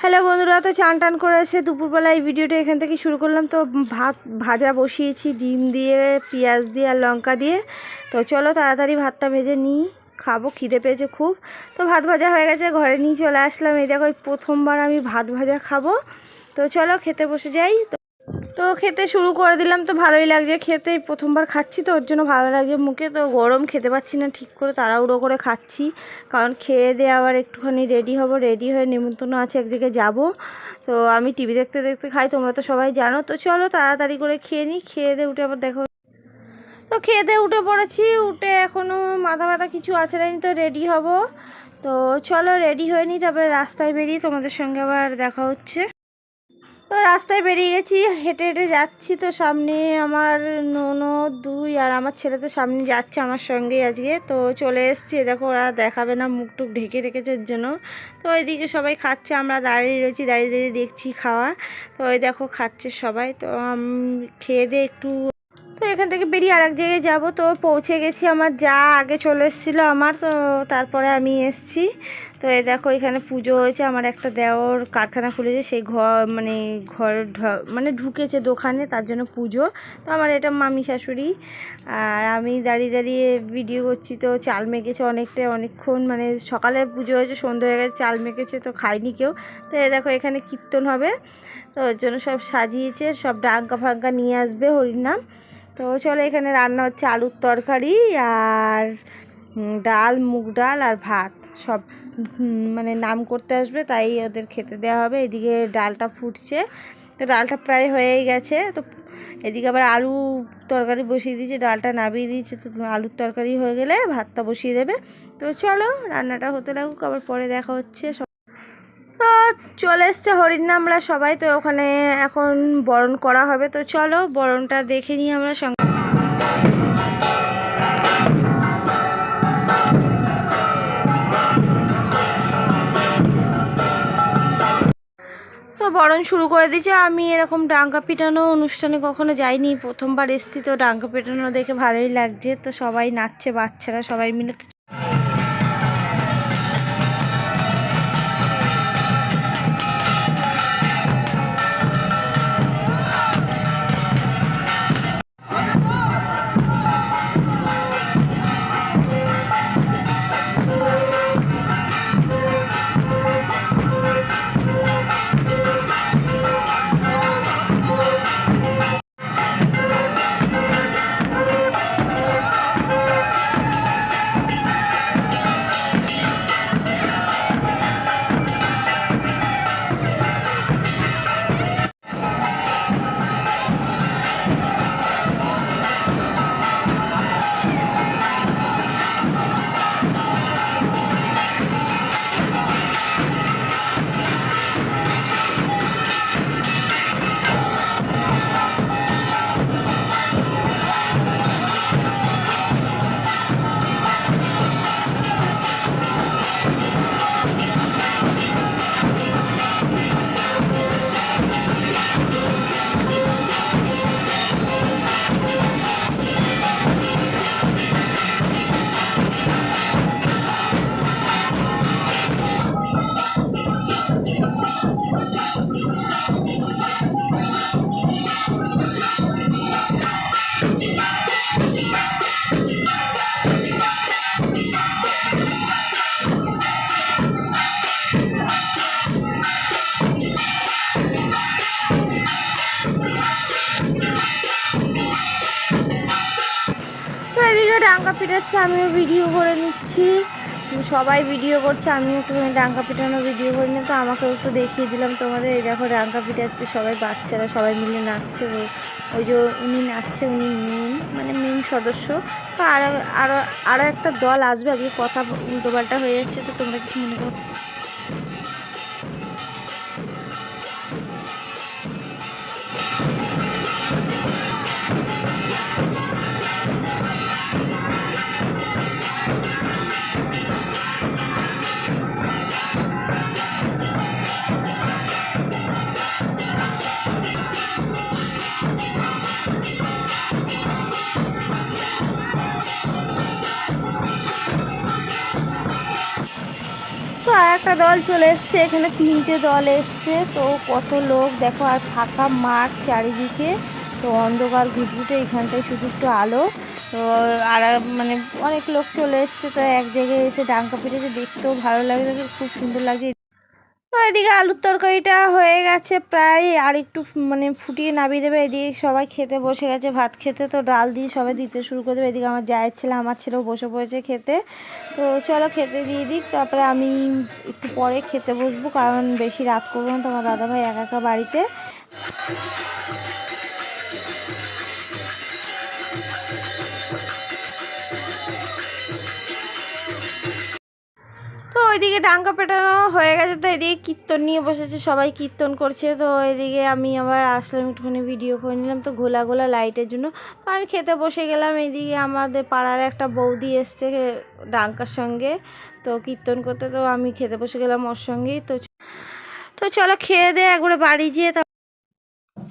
Hello বন্ধুরা, তো চান টান করে এসে দুপুরবেলা এই ভিডিওটা এখান থেকে শুরু করলাম। তো ভাত ভাজা বসিয়েছি, ডিম দিয়ে, পেঁয়াজ দিয়ে আর লঙ্কা দিয়ে। তো চলো তাড়াতাড়ি ভাতটা ভেজে নিই, খাব, খিদে পেয়েছে খুব। তো ভাত ভাজা হয়ে গেছে, ঘরে নিয়ে চলে আসলাম। এই দেখো প্রথমবার আমি ভাত ভাজা খাব। তো চলো খেতে বসে যাই। তো খেতে শুরু করে দিলাম, তো ভালোই লাগছে। খেতে প্রথমবার খাচ্ছি তো, ওর জন্য ভালো লাগছে মুখে, তো গরম খেতে পাচ্ছি না ঠিক করে, তাড়াহুড়ো করে খাচ্ছি। কারণ খেয়ে দিয়ে আবার একটুখানি রেডি হব রেডি হয়ে নিমন্ত্রণ আছে, এক জায়গায় যাব। তো আমি টিভি দেখতে দেখতে খাই, তোমরা তো সবাই জানো। তো চলো তাড়াতাড়ি করে খেয়ে নিই, খেয়ে দিয়ে উঠে আবার দেখো তো খেয়ে দিয়ে উঠে পড়েছি, উঠে এখনও মাথা ব্যথা কিছু আছে না তো রেডি হব। তো চলো রেডি হয়ে নিই, তারপরে রাস্তায় বেরিয়ে তোমাদের সঙ্গে আবার দেখা হচ্ছে। তো রাস্তায় বেরিয়ে গেছি, হেঁটে হেঁটে যাচ্ছি তো সামনে আমার ননদ, দুই আর আমার ছেলে তো সামনে যাচ্ছে আমার সঙ্গে আজকে। তো চলে এসছি দেখো ওরা দেখাবে না, মুখ টুক ঢেকে রেখেছে ওর জন্য। তো ওইদিকে সবাই খাচ্ছে, আমরা দাঁড়িয়ে রয়েছি, দাঁড়িয়ে দাঁড়িয়ে দেখছি খাওয়া। তো ওই দেখো খাচ্ছে সবাই, তো খেয়ে দিয়ে একটু তো এখান থেকে বেরিয়ে আর এক জায়গায় যাব। তো পৌঁছে গেছি, আমার যা আগে চলে এসেছিল আমার। তো তারপরে আমি এসছি। তো এ দেখো, এখানে পুজো হয়েছে, আমার একটা দেওর কারখানা খুলেছে, সেই ঘর মানে ঘর মানে ঢুকেছে দোকানে, তার জন্য পুজো। তো আমার এটা মামি শাশুড়ি, আর আমি দাঁড়িয়ে দাঁড়িয়ে ভিডিও করছি। তো চাল মেখেছে অনেকটা, অনেকক্ষণ মানে সকালে পুজো হয়েছে, সন্ধ্যে হয়ে গেছে, চাল মেখেছে, তো খাইনি কেউ। তো এ দেখো, এখানে কীর্তন হবে। তো ওর জন্য সব সাজিয়েছে, সব ডাঙ্কা ফাঙ্কা নিয়ে আসবে হরিনাম তো চলো এখানে রান্না হচ্ছে আলুর তরকারি আর ডাল, মুগ ডাল আর ভাত। সব মানে নাম করতে আসবে, তাই ওদের খেতে দেওয়া হবে। এদিকে ডালটা ফুটছে। তো ডালটা প্রায় হয়েই গেছে। তো এদিকে আবার আলু তরকারি বসিয়ে দিয়েছে, ডালটা নামিয়ে দিয়েছে। তো আলুর তরকারি হয়ে গেলে ভাতটা বসিয়ে দেবে। তো চলো রান্নাটা হতে লাগুক আবার পরে দেখা হচ্ছে। তো চলে এসছে হরিণ আমরা সবাই, তো ওখানে এখন বরণ করা হবে। তো চলো, বরণটা দেখে নিই আমরা সঙ্গে। তো বরণ শুরু করে দিয়েছে। আমি এরকম ডাঙ্গা পিটানো অনুষ্ঠানে কখনো যাইনি। প্রথমবার এসছি, তো ডাঙ্কা পিটানো দেখে ভালোই লাগছে। তো সবাই নাচছে, বাচ্চারা সবাই মিলে। এদিকে ডাঙ্গা পিটাচ্ছে, আমিও ভিডিও করে নিচ্ছি। সবাই ভিডিও করছে, আমিও একটুখানি ডাঙ্গা পিটানো ভিডিও করি না তো আমাকেও একটু দেখিয়ে দিলাম তোমাদের, এই দেখো ডাঙ্গা পিটাচ্ছে সবাই, বাচ্চারা সবাই মিলে নাচছে। ওই যে উনি নাচছে, উনি মেন মানে মেন সদস্য। তো আরও আরও আরও একটা দল আসবে, আজকে কথা উল্টোপাল্টা হয়ে যাচ্ছে, তো তোমরা কিছু মনে করো? তো আর একটা দল চলে এসছে, এখানে তিনটে দল এসছে। তো কত লোক, দেখো, আর ফাঁকা মাঠ চারিদিকে। তো অন্ধকার ঘুটঘুটে এখানটায় শুধু একটু আলো। তো আর মানে অনেক লোক চলে এসছে, তো এক জায়গায় এসে ডাঙ্কা পেটেছে, দেখতেও ভালো লাগে খুব সুন্দর লাগছে। এদিকে আলুর তরকারিটা হয়ে গেছে প্রায়, আর একটু মানে ফুটিয়ে নামিয়ে দেবে। এদিকে সবাই খেতে বসে গেছে, ভাত খেতে। তো ডাল দিয়ে সবাই দিতে শুরু করে দেবে। এদিকে আমার জায়ের ছেলে, আমার ছেলেও বসে পড়েছে খেতে। তো চলো খেতে দিয়ে দিক। তারপরে আমি একটু পরে খেতে বসবো, কারণ বেশি রাত করব না। তোমার দাদাভাই একা একা বাড়িতে। ওইদিকে ডাঙ্গা পেটানো হয়ে গেছে, তো এদিকে কীর্তন নিয়ে বসেছে, সবাই কীর্তন করছে, তো এদিকে আমি আবার আসলাম, একটুখানি ভিডিও করে নিলাম, তো ঘোলা ঘোলা লাইটের জন্য। তো আমি খেতে বসে গেলাম, এদিকে আমাদের পাড়ার একটা বৌদি এসছে ডাঙ্কার সঙ্গে, তো কীর্তন করতে, তো আমি খেতে বসে গেলাম ওর সঙ্গেই, তো তো চলো খেয়ে দে একবারে বাড়ি যেয়ে তা,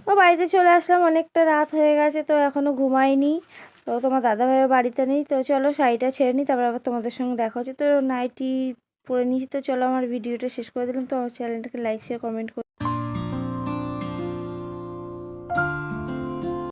ও বাড়িতে চলে আসলাম, অনেকটা রাত হয়ে গেছে, তো এখনও ঘুমাইনি তো তোমার দাদাভাইও বাড়িতে নেই, তো চলো শাড়িটা ছেড়ে নিই তারপর আবার তোমাদের সঙ্গে দেখা হচ্ছে, তো নাইটি পরে নিয়েছি তো চলো আমার ভিডিওটা শেষ করে দিলাম। তো আমার চ্যানেলটাকে লাইক শেয়ার কমেন্ট